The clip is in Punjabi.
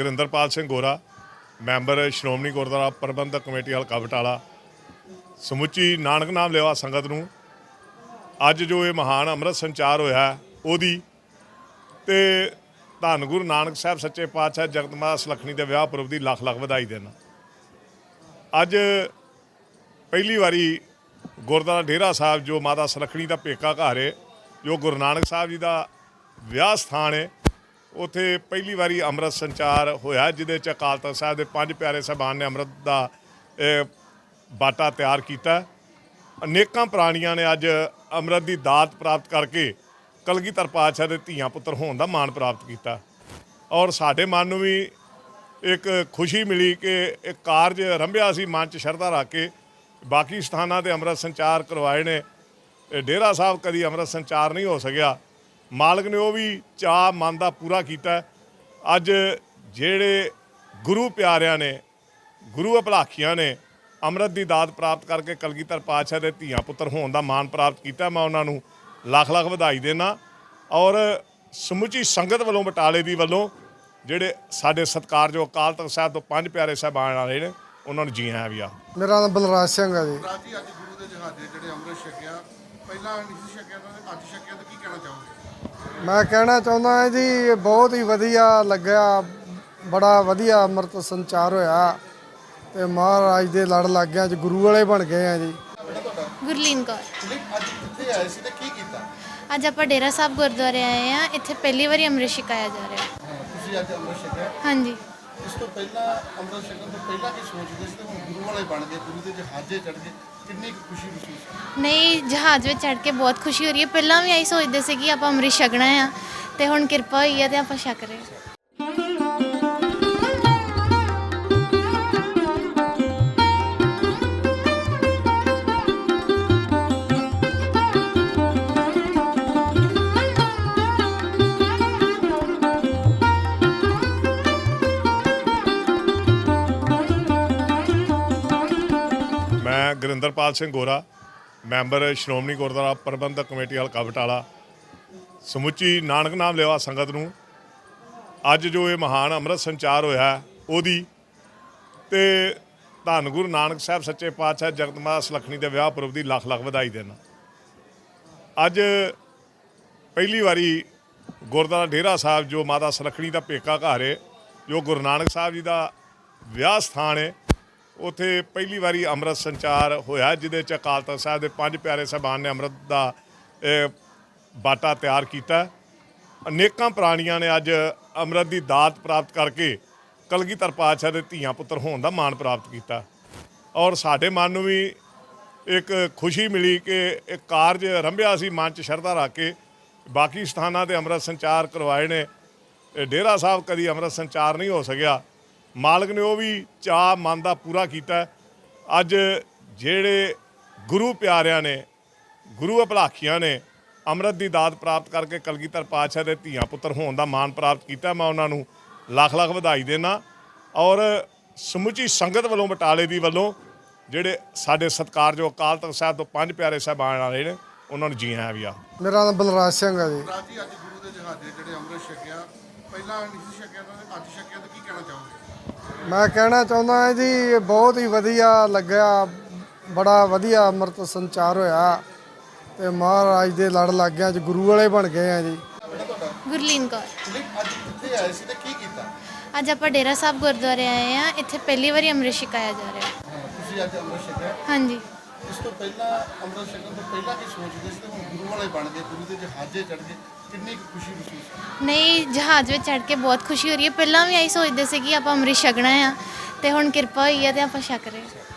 ਗੁਰਿੰਦਰਪਾਲ ਸਿੰਘ ਗੋਰਾ, ਮੈਂਬਰ ਸ਼੍ਰੋਮਣੀ ਗੁਰਦੁਆਰਾ ਪ੍ਰਬੰਧਕ ਕਮੇਟੀ ਹਲਕਾ ਬਟਾਲਾ, ਸਮੁੱਚੀ ਨਾਨਕ ਨਾਮ ਲੈਵਾ ਸੰਗਤ ਨੂੰ ਅੱਜ ਜੋ ਇਹ ਮਹਾਨ ਅੰਮ੍ਰਿਤ ਸੰਚਾਰ ਹੋਇਆ ਉਹਦੀ ਤੇ ਧੰਨ ਗੁਰੂ ਨਾਨਕ ਸਾਹਿਬ ਸੱਚੇ ਪਾਤਸ਼ਾਹ ਜਗਤਮਾਤਾ ਸੁਲੱਖਣੀ ਦੇ ਵਿਆਹ ਪੁਰਬ ਦੀ ਲੱਖ ਲੱਖ ਵਧਾਈ ਦੇਣਾ। ਅੱਜ ਪਹਿਲੀ ਵਾਰੀ ਗੁਰਦੁਆਰਾ ਡੇਰਾ ਸਾਹਿਬ ਜੋ ਮਾਤਾ ਸੁਲੱਖਣੀ ਦਾ ਪੇਕਾ ਘਰ ਹੈ ਜੋ ਗੁਰੂ ਨਾਨਕ ਸਾਹਿਬ ਜੀ ਦਾ ਵਿਆਹ ਸਥਾਨ ਹੈ ਉੱਥੇ ਪਹਿਲੀ ਵਾਰੀ ਅੰਮ੍ਰਿਤ ਸੰਚਾਰ ਹੋਇਆ, ਜਿਹਦੇ ਚ ਅਕਾਲ ਤਖਤ ਸਾਹਿਬ ਦੇ ਪੰਜ ਪਿਆਰੇ ਸਾਹਿਬਾਨ ਨੇ ਅੰਮ੍ਰਿਤ ਦਾ ਬਾਟਾ ਤਿਆਰ ਕੀਤਾ। ਅਨੇਕਾਂ ਪ੍ਰਾਣੀਆਂ ਨੇ ਅੱਜ ਅੰਮ੍ਰਿਤ ਦੀ ਦਾਤ ਪ੍ਰਾਪਤ ਕਰਕੇ ਕਲਗੀਧਰ ਪਾਤਸ਼ਾਹ ਦੇ ਧੀਆਂ ਪੁੱਤਰ ਹੋਣ ਦਾ ਮਾਣ ਪ੍ਰਾਪਤ ਕੀਤਾ। ਔਰ ਸਾਡੇ ਮਨ ਨੂੰ ਵੀ ਇੱਕ ਖੁਸ਼ੀ ਮਿਲੀ ਕਿ ਇੱਕ ਕਾਰਜ ਰੰਭਿਆ ਸੀ, ਮਨ ਚ ਸ਼ਰਧਾ ਰੱਖ ਕੇ। ਬਾਕੀ ਸਥਾਨਾਂ ਤੇ ਅੰਮ੍ਰਿਤ ਸੰਚਾਰ ਕਰਵਾਏ ਨੇ। ਡੇਰਾ ਸਾਹਿਬ ਕਦੀ ਅੰਮ੍ਰਿਤ ਸੰਚਾਰ ਨਹੀਂ ਹੋ ਸਕਿਆ। ਮਾਲਕ ਨੇ ਉਹ ਵੀ ਚਾਹ ਮਨ ਦਾ ਪੂਰਾ ਕੀਤਾ। ਅੱਜ ਜਿਹੜੇ ਗੁਰੂ ਪਿਆਰਿਆਂ ਨੇ ਗੁਰੂ ਅਭਲਾਖੀਆਂ ਨੇ ਅੰਮ੍ਰਿਤ ਦੀ ਦਾਤ ਪ੍ਰਾਪਤ ਕਰਕੇ ਕਲਗੀਧਰ ਪਾਤਸ਼ਾਹ ਦੇ ਧੀਆਂ ਪੁੱਤਰ ਹੋਣ ਦਾ ਮਾਣ ਪ੍ਰਾਪਤ ਕੀਤਾ ਮੈਂ ਉਹਨਾਂ ਨੂੰ ਲੱਖ ਲੱਖ ਵਧਾਈ ਦੇਣਾ ਔਰ ਸਮੁੱਚੀ ਸੰਗਤ ਵੱਲੋਂ ਬਟਾਲੇ ਦੀ ਵੱਲੋਂ ਜਿਹੜੇ ਸਾਡੇ ਸਤਿਕਾਰਯੋਗ ਅਕਾਲ ਤਖਤ ਸਾਹਿਬ ਤੋਂ ਪੰਜ ਪਿਆਰੇ ਸਾਹਿਬਾਨ ਆਏ ਨੇ ਉਹਨਾਂ ਨੂੰ ਜੀ ਆਇਆਂ ਵੀ ਆ। ਮੇਰਾ ਨਾਮ ਬਲਰਾਜ ਸਿੰਘ ਹੈ ਜੀ। ਰਾਜ ਜੀ ਅੱਜ ਗੁਰੂ ਦੇ ਜਹਾਜ਼ੇ ਜਿਹੜੇ ਅੰਮ੍ਰਿਤ ਛਕਿਆ ਪਹਿਲਾਂ ਨਹੀਂ ਸੀ ਛਕਿਆ ਤਾਂ ਅੱਜ ਛਕਿਆ ਤਾਂ ਕੀ ਕਹਿਣਾ ਚਾਹੋਗੇ? ਮੈਂ ਕਹਿਣਾ ਚਾਹੁੰਦਾ ਹਾਂ ਜੀ ਇਹ ਬਹੁਤ ਹੀ ਵਧੀਆ ਲੱਗਿਆ ਬੜਾ ਵਧੀਆ ਅੰਮ੍ਰਿਤ ਸੰਚਾਰ ਹੋਇਆ ਤੇ ਮਹਾਰਾਜ ਦੇ ਲੜ ਲੱਗ ਗਿਆ ਅੱਜ ਗੁਰੂ ਵਾਲੇ ਬਣ ਗਏ ਆ ਜੀ। ਗੁਰਲੀਨ ਕੌਰ। ਅੱਜ ਕਿੱਥੇ ਆਏ ਸੀ ਤੇ ਕੀ ਕੀਤਾ? ਅੱਜ ਆਪਾਂ ਡੇਰਾ ਸਾਹਿਬ ਗੁਰਦੁਆਰੇ ਆਏ ਆ ਇੱਥੇ ਪਹਿਲੀ ਵਾਰੀ ਅੰਮ੍ਰਿਤ ਛਕਾਇਆ ਜਾ ਰਿਹਾ। ਹਾਂ, ਤੁਸੀਂ ਅੱਜ ਅੰਮ੍ਰਿਤ ਛਕਿਆ? ਹਾਂਜੀ। ਇਸ ਤੋਂ ਪਹਿਲਾਂ ਅੰਮ੍ਰਿਤ ਛਕਣ ਤੋਂ ਪਹਿਲਾਂ ਕੀ ਸੋਚਦੇ ਸੀ ਤੇ ਹੁਣ ਗੁਰੂ ਵਾਲੇ ਬਣ ਗਏ ਗੁਰੂ ਦੇ ਜਹਾਜ਼ੇ ਚੜ ਗਏ? ਕਿੰਨੀ ਕੁ ਖੁਸ਼ੀ ਮਹਿਸੂਸ ਹੋਈ? ਨਹੀਂ, ਜਹਾਜ਼ ਵਿੱਚ ਚੜ੍ਹ ਕੇ ਬਹੁਤ ਖੁਸ਼ੀ ਹੋ ਰਹੀ ਹੈ ਪਹਿਲਾਂ ਵੀ ਆਈ ਸੋਚਦੇ ਸੀ ਕਿ ਆਪਾਂ ਅੰਮ੍ਰਿਤ ਛਕਣਾ ਆ ਤੇ ਹੁਣ ਕਿਰਪਾ ਹੋਈ ਹੈ ਤੇ ਆਪਾਂ ਛਕ ਰਹੇ ਹਾਂ। ਗੁਰਿੰਦਰਪਾਲ ਸਿੰਘ ਗੋਰਾ, ਮੈਂਬਰ ਸ਼੍ਰੋਮਣੀ ਗੁਰਦੁਆਰਾ ਪ੍ਰਬੰਧਕ ਕਮੇਟੀ ਹਲਕਾ ਬਟਾਲਾ, ਸਮੁੱਚੀ ਨਾਨਕ ਨਾਮ ਲੈਵਾ ਸੰਗਤ ਨੂੰ ਅੱਜ ਜੋ ਇਹ ਮਹਾਨ ਅੰਮ੍ਰਿਤ ਸੰਚਾਰ ਹੋਇਆ ਉਹਦੀ ਤੇ ਧੰਨ ਗੁਰੂ ਨਾਨਕ ਸਾਹਿਬ ਸੱਚੇ ਪਾਤਸ਼ਾਹ ਜਗਤ ਮਾਤਾ ਸੁਲੱਖਣੀ ਦੇ ਵਿਆਹ ਪੁਰਬ ਦੀ ਲੱਖ ਲੱਖ ਵਧਾਈ ਦੇਣਾ। ਅੱਜ ਪਹਿਲੀ ਵਾਰੀ ਗੁਰਦੁਆਰਾ ਡੇਰਾ ਸਾਹਿਬ ਜੋ ਮਾਤਾ ਸੁਲੱਖਣੀ ਦਾ ਪੇਕਾ ਘਰ ਹੈ ਜੋ ਗੁਰੂ ਨਾਨਕ ਸਾਹਿਬ ਜੀ ਦਾ ਵਿਆਹ ਸਥਾਨ ਹੈ ਉੱਥੇ ਪਹਿਲੀ ਵਾਰੀ ਅੰਮ੍ਰਿਤ ਸੰਚਾਰ ਹੋਇਆ, ਜਿਹਦੇ ਚ ਅਕਾਲ ਤਖਤ ਸਾਹਿਬ ਦੇ ਪੰਜ ਪਿਆਰੇ ਸਾਹਿਬਾਨ ਨੇ ਅੰਮ੍ਰਿਤ ਦਾ ਬਾਟਾ ਤਿਆਰ ਕੀਤਾ। ਅਨੇਕਾਂ ਪ੍ਰਾਣੀਆਂ ਨੇ ਅੱਜ ਅੰਮ੍ਰਿਤ ਦੀ ਦਾਤ ਪ੍ਰਾਪਤ ਕਰਕੇ ਕਲਗੀਧਰ ਪਾਤਸ਼ਾਹ ਦੇ ਧੀਆਂ ਪੁੱਤਰ ਹੋਣ ਦਾ ਮਾਣ ਪ੍ਰਾਪਤ ਕੀਤਾ। ਔਰ ਸਾਡੇ ਮਨ ਨੂੰ ਵੀ ਇੱਕ ਖੁਸ਼ੀ ਮਿਲੀ ਕਿ ਇੱਕ ਕਾਰਜ ਰੰਭਿਆ ਸੀ, ਮਨ ਚ ਸ਼ਰਧਾ ਰੱਖ ਕੇ। ਬਾਕੀ ਸਥਾਨਾਂ ਤੇ ਅੰਮ੍ਰਿਤ ਸੰਚਾਰ ਕਰਵਾਏ ਨੇ। ਡੇਰਾ ਸਾਹਿਬ ਕਦੀ ਅੰਮ੍ਰਿਤ ਸੰਚਾਰ ਨਹੀਂ ਹੋ ਸਕਿਆ। ਮਾਲਕ ਨੇ ਉਹ ਵੀ ਚਾਹ ਮਨ ਦਾ ਪੂਰਾ ਕੀਤਾ। ਅੱਜ ਜਿਹੜੇ ਗੁਰੂ ਪਿਆਰਿਆਂ ਨੇ ਗੁਰੂ ਅਭਲਾਖੀਆਂ ਨੇ ਅੰਮ੍ਰਿਤ ਦੀ ਦਾਤ ਪ੍ਰਾਪਤ ਕਰਕੇ ਕਲਗੀਧਰ ਪਾਤਸ਼ਾਹ ਦੇ ਧੀਆਂ ਪੁੱਤਰ ਹੋਣ ਦਾ ਮਾਣ ਪ੍ਰਾਪਤ ਕੀਤਾ ਮੈਂ ਉਹਨਾਂ ਨੂੰ ਲੱਖ ਲੱਖ ਵਧਾਈ ਦੇਣਾ ਔਰ ਸਮੁੱਚੀ ਸੰਗਤ ਵੱਲੋਂ ਬਟਾਲੇ ਦੀ ਵੱਲੋਂ ਜਿਹੜੇ ਸਾਡੇ ਸਤਿਕਾਰਯੋਗ ਅਕਾਲ ਤਖਤ ਸਾਹਿਬ ਤੋਂ ਪੰਜ ਪਿਆਰੇ ਸਾਹਿਬਾਨ ਆਏ ਨੇ ਉਹਨਾਂ ਨੂੰ ਜੀ ਆਇਆਂ ਵੀ ਆ। ਮੇਰਾ ਨਾਮ ਬਲਰਾਜ ਸਿੰਘ ਹੈ ਜੀ। ਰਾਜ ਜੀ ਅੱਜ ਗੁਰੂ ਦੇ ਜਹਾਜ਼ੇ ਜਿਹੜੇ ਅੰਮ੍ਰਿਤ ਛਕਿਆ ਪਹਿਲਾਂ ਨਹੀਂ ਸੀ ਛਕਿਆ ਤਾਂ ਅੱਜ ਛਕਿਆ ਤਾਂ ਕੀ ਕਹਿਣਾ ਚਾਹੋਗੇ? ਮੈਂ ਕਹਿਣਾ ਚਾਹੁੰਦਾ ਹਾਂ ਜੀ ਇਹ ਬਹੁਤ ਹੀ ਵਧੀਆ ਲੱਗਿਆ ਬੜਾ ਵਧੀਆ ਅੰਮ੍ਰਿਤ ਸੰਚਾਰ ਹੋਇਆ ਤੇ ਮਹਾਰਾਜ ਦੇ ਲੜ ਲੱਗ ਗਿਆ ਅੱਜ ਗੁਰੂ ਵਾਲੇ ਬਣ ਗਏ ਆ ਜੀ। ਗੁਰਲੀਨ ਕੌਰ। ਅੱਜ ਕਿੱਥੇ ਆਏ ਸੀ ਤੇ ਕੀ ਕੀਤਾ? ਅੱਜ ਆਪਾਂ ਡੇਰਾ ਸਾਹਿਬ ਗੁਰਦੁਆਰੇ ਆਏ ਆ ਇੱਥੇ ਪਹਿਲੀ ਵਾਰੀ ਅੰਮ੍ਰਿਤ ਛਕਾਇਆ ਜਾ ਰਿਹਾ। ਹਾਂ, ਤੁਸੀਂ ਅੱਜ ਅੰਮ੍ਰਿਤ ਛਕਿਆ? ਹਾਂਜੀ। ਇਸ ਤੋਂ ਪਹਿਲਾਂ ਅੰਮ੍ਰਿਤ ਛਕਣ ਤੋਂ ਪਹਿਲਾਂ ਕੀ ਸੋਚਦੇ ਸੀ ਤੇ ਹੁਣ ਗੁਰੂ ਵਾਲੇ ਬਣ ਗਏ ਗੁਰੂ ਦੇ ਜਹਾਜ਼ੇ ਚੜ ਗਏ। ਕਿੰਨੀ ਕੁ ਖੁਸ਼ੀ ਮਹਿਸੂਸ ਨਹੀਂ, ਜਹਾਜ਼ ਵਿੱਚ ਚੜ ਕੇ ਬਹੁਤ ਖੁਸ਼ੀ ਹੋ ਰਹੀ ਹੈ ਪਹਿਲਾਂ ਵੀ ਆਈ ਸੋਚਦੇ ਸੀ ਕਿ ਆਪਾਂ ਅੰਮ੍ਰਿਤ ਛਕਣਾ ਆ ਤੇ ਹੁਣ ਕਿਰਪਾ ਹੋਈ ਹੈ ਤੇ ਆਪਾਂ ਛਕ ਰਹੇ ਹਾਂ।